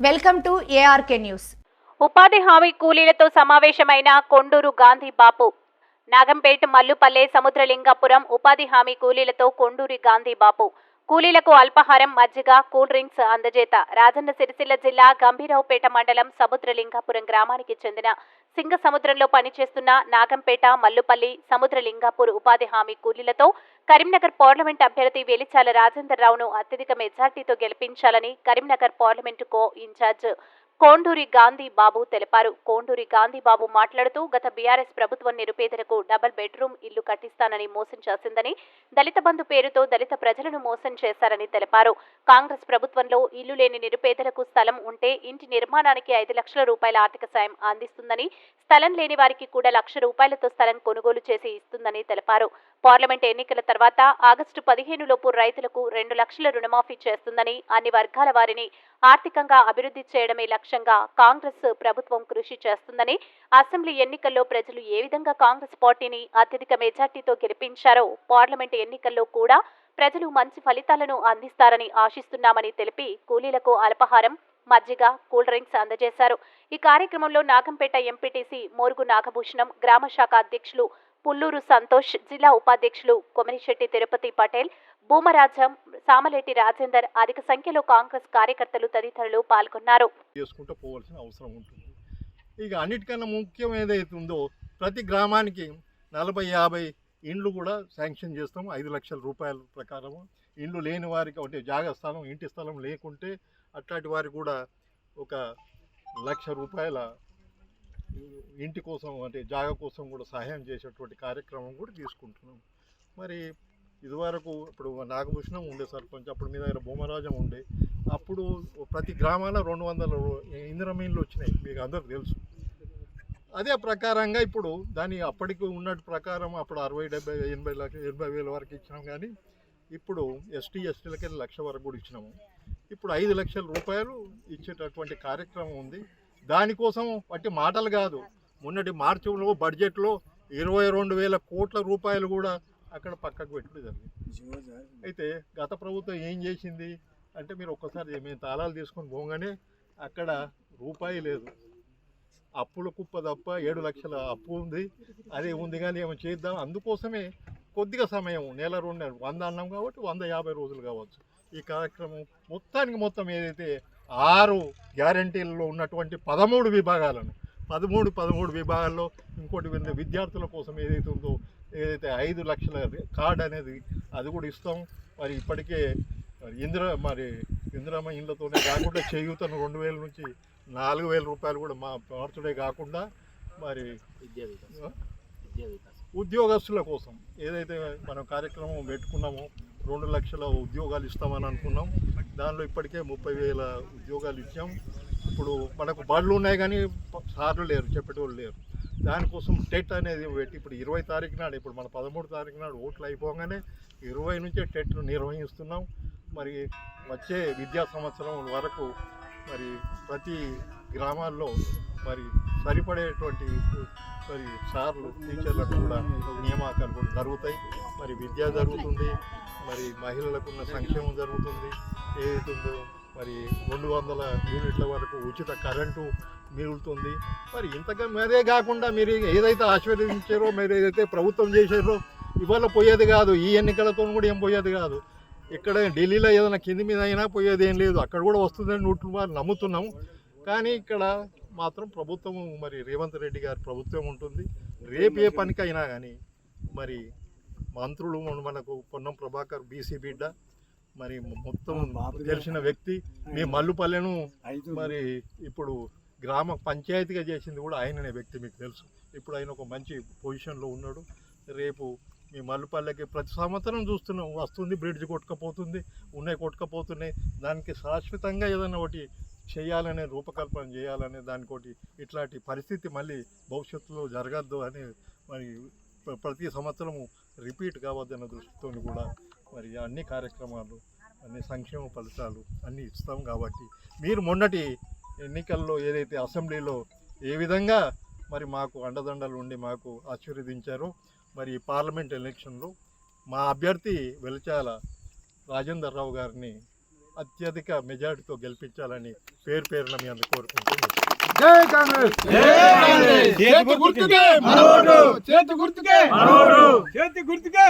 Welcome to ARK news. ఉపాధి హామీ కూలీలతో సమావేశమైన కొండూరు గాంధీ బాపు నాగంపేట మల్లుపల్లె సముద్రలింగాపురం ఉపాధి హామీ కూలీలతో కొండూరి గాంధీ బాపు కూలీలకు అల్పాహారం మజ్జిగ కూల్ డ్రింక్స్ అందజేత. రాజన్న సిరిసిల్ల జిల్లా గంభీరావుపేట మండలం సముద్రలింగాపురం గ్రామానికి చెందిన సింగ సముద్రంలో పనిచేస్తున్న నాగంపేట మల్లుపల్లి సముద్రలింగాపూర్ ఉపాధి హామీ కూలీలతో కరీంనగర్ పార్లమెంట్ అభ్యర్థి వెలిచాల రాజేందర్ రావును అత్యధిక మెజార్టీతో గెలిపించాలని Karimnagar parliament co incharge Konduri Gandhi Babu తెలిపారు. కోండూరి గాంధీ బాబు మాట్లాడుతూ గత బీఆర్ఎస్ ప్రభుత్వం నిరుపేదలకు డబుల్ బెడ్రూమ్ ఇల్లు కట్టిస్తానని మోసం చేసిందని దళిత బంధు పేరుతో దళిత ప్రజలను మోసం చేశారని తెలిపారు. కాంగ్రెస్ ప్రభుత్వంలో ఇల్లు లేని నిరుపేదలకు స్థలం ఉంటే ఇంటి నిర్మాణానికి ఐదు లక్షల రూపాయల ఆర్థిక సాయం అందిస్తుందని స్థలం లేని వారికి కూడా లక్ష రూపాయలతో స్థలం కొనుగోలు చేసి ఇస్తుందని తెలిపారు. పార్లమెంట్ ఎన్నికల తర్వాత ఆగస్టు పదిహేను లోపు రైతులకు రెండు లక్షల రుణమాఫీ చేస్తుందని అన్ని వర్గాల వారిని ఆర్థికంగా అభివృద్ధి చేయడమే లక్ష్యం లక్ష్యంగా కాంగ్రెస్ ప్రభుత్వం కృషి చేస్తుందని అసెంబ్లీ ఎన్నికల్లో ప్రజలు ఏ విధంగా కాంగ్రెస్ పార్టీని అత్యధిక మెజార్టీతో గెలిపించారో పార్లమెంట్ ఎన్నికల్లో కూడా ప్రజలు మంచి ఫలితాలను అందిస్తారని ఆశిస్తున్నామని తెలిపి కూలీలకు అల్పాహారం మజ్జిగ కూల్ డ్రింక్స్ అందజేశారు. ఈ కార్యక్రమంలో నాగంపేట ఎంపీటీసీ మోరుగు నాగభూషణం గ్రామ శాఖ అధ్యక్షులు పుల్లూరు సంతోష్ జిల్లా ఉపాధ్యక్షులు కొమరిశెట్టి తిరుపతి పటేల్ భూమరాజం సామలేటి రాజేందర్ అధిక సంఖ్యలో కాంగ్రెస్ కార్యకర్తలు తదితరులు పాల్గొన్నారు. చేసుకుంటూ పోవాల్సిన అవసరం ఉంటుంది. ఇక అన్నిటికన్నా ముఖ్యం ఏదైతే ఉందో ప్రతి గ్రామానికి నలభై యాభై ఇండ్లు కూడా శాంక్షన్ చేస్తాం. ఐదు లక్షల రూపాయల ప్రకారం ఇండ్లు లేని వారికి అంటే జాగా స్థలం ఇంటి స్థలం లేకుంటే అట్లాంటి వారికి కూడా ఒక లక్ష రూపాయల ఇంటి కోసం అంటే జాగా కోసం కూడా సహాయం చేసేటువంటి కార్యక్రమం కూడా తీసుకుంటున్నాం. మరి ఇదివరకు ఇప్పుడు నాగభూషణం ఉండే సర్పంచ్ అప్పుడు మీ దగ్గర భూమరాజం ఉండే అప్పుడు ప్రతి గ్రామాల రెండు వందల ఇంద్రమీన్లు వచ్చినాయి మీకు అందరికి తెలుసు. అదే ప్రకారంగా ఇప్పుడు దాని అప్పటికి ఉన్నట్టు ప్రకారం అప్పుడు అరవై డెబ్బై ఎనభై లక్ష ఎనభై వేల వరకు ఇచ్చినాం కానీ ఇప్పుడు ఎస్టీ ఎస్టీలకి లక్ష వరకు కూడా ఇచ్చినాము. ఇప్పుడు ఐదు లక్షల రూపాయలు ఇచ్చేటటువంటి కార్యక్రమం ఉంది. దానికోసం వాటి మాటలు కాదు మొన్నటి మార్చిలో బడ్జెట్లో ఇరవై రెండు వేల కోట్ల రూపాయలు కూడా అక్కడ పక్కకు పెట్టుడు జరిగింది అయితే గత ప్రభుత్వం ఏం చేసింది? అంటే మీరు ఒక్కసారి మేము తాళాలు తీసుకొని పోగానే అక్కడ రూపాయి లేదు. అప్పుల కుప్ప తప్ప ఏడు లక్షల అప్పు ఉంది. అదే ఉంది కానీ ఏమో చేద్దాం. అందుకోసమే కొద్దిగా సమయం నెల రెండు నెలలు వంద అన్నాం కాబట్టి వంద యాభై రోజులు కావచ్చు. ఈ కార్యక్రమం మొత్తానికి మొత్తం ఏదైతే ఆరు గ్యారంటీలలో ఉన్నటువంటి పదమూడు విభాగాలను పదమూడు పదమూడు విభాగాల్లో ఇంకోటి విద్య- విద్యార్థుల కోసం ఏదైతే ఉందో ఏదైతే ఐదు లక్షల కార్డ్ అనేది అది కూడా ఇస్తాం. మరి ఇప్పటికే ఇందిర మరి ఇందిరమ్మ ఇళ్ళతోనే కాకుండా చేయూతను రెండు వేల నుంచి నాలుగు వేల రూపాయలు కూడా మా మార్చుడే కాకుండా మరి ఉద్యోగస్తుల కోసం ఏదైతే మనం కార్యక్రమం పెట్టుకున్నామో రెండు లక్షల ఉద్యోగాలు ఇస్తామని అనుకున్నాం. దానిలో ఇప్పటికే ముప్పై వేల ఉద్యోగాలు ఇచ్చాం. ఇప్పుడు మనకు బళ్ళు ఉన్నాయి కానీ సార్లు లేరు చెప్పేటోళ్ళు లేరు. దానికోసం టెట్ అనేది పెట్టి ఇప్పుడు ఇరవై తారీఖు నాడు ఇప్పుడు మన పదమూడు తారీఖు నాడు ఓట్లు అయిపోగానే ఇరవై నుంచే టెట్ను నిర్వహిస్తున్నాం. మరి వచ్చే విద్యా సంవత్సరం వరకు మరి ప్రతి గ్రామాల్లో మరి సరిపడేటువంటి మరి సార్లు టీచర్లకు కూడా నియామకాలు కూడా జరుగుతాయి. మరి విద్య జరుగుతుంది మరి మహిళలకు ఉన్న సంక్షేమం జరుగుతుంది. ఏదైతుందో మరి రెండు వందల యూనిట్ల వరకు ఉచిత కరెంటు మిగులుతుంది. మరి ఇంతగా మరే కాకుండా మీరు ఏదైతే ఆశీర్వదించారో మీరు ఏదైతే ప్రభుత్వం చేశారో ఇవాళ పోయేది కాదు. ఈ ఎన్నికలతో కూడా ఏం పోయేది కాదు. ఇక్కడ ఢిల్లీలో ఏదైనా కింది మీద అయినా పోయేది ఏం లేదు. అక్కడ కూడా వస్తుందని నూట్లు వారు నమ్ముతున్నాం. కానీ ఇక్కడ మాత్రం ప్రభుత్వం మరి రేవంత్ రెడ్డి గారి ప్రభుత్వం ఉంటుంది. రేపు ఏ పనికైనా కానీ మరి మంత్రులు మన- మనకు పొన్నం ప్రభాకర్ బీసీ బిడ్డ మరి మొత్తం తెలిసిన వ్యక్తి మీ మల్లుపల్లెను మరి ఇప్పుడు గ్రామ పంచాయతీగా చేసింది కూడా ఆయననే వ్యక్తి మీకు తెలుసు. ఇప్పుడు ఆయన ఒక మంచి పొజిషన్లో ఉన్నాడు. రేపు మీ మల్లుపల్లెకి ప్రతి సంవత్సరం చూస్తున్నాం వస్తుంది బ్రిడ్జ్ కొట్టుకపోతుంది ఉన్నాయి కొట్టుకపోతున్నాయి. దానికి శాశ్వతంగా ఏదైనా ఒకటి చేయాలనే రూపకల్పన చేయాలనే దానికోటి ఇట్లాంటి పరిస్థితి మళ్ళీ భవిష్యత్తులో జరగద్దు అని మరి ప్ర- ప్రతి సంవత్సరము రిపీట్ కావద్దన్న దృష్టితో కూడా మరి అన్ని కార్యక్రమాలు అన్ని సంక్షేమ ఫలితాలు అన్నీ ఇస్తాం కాబట్టి మీరు మొన్నటి ఎన్నికల్లో ఏదైతే అసెంబ్లీలో ఏ విధంగా మరి మాకు అండదండలు ఉండి మాకు ఆశీర్వదించారో మరి ఈ పార్లమెంట్ ఎలక్షన్లో మా అభ్యర్థి వెలిచాల రాజేందర్ రావు గారిని అత్యధిక మెజార్టీతో గెలిపించాలని పేరు పేరున మీ అందరు కోరుకుంటున్నాను జై కాంగ్రెస్! చేతి గుర్తుకే చేతి గుర్తుకే చేతి గుర్తుకే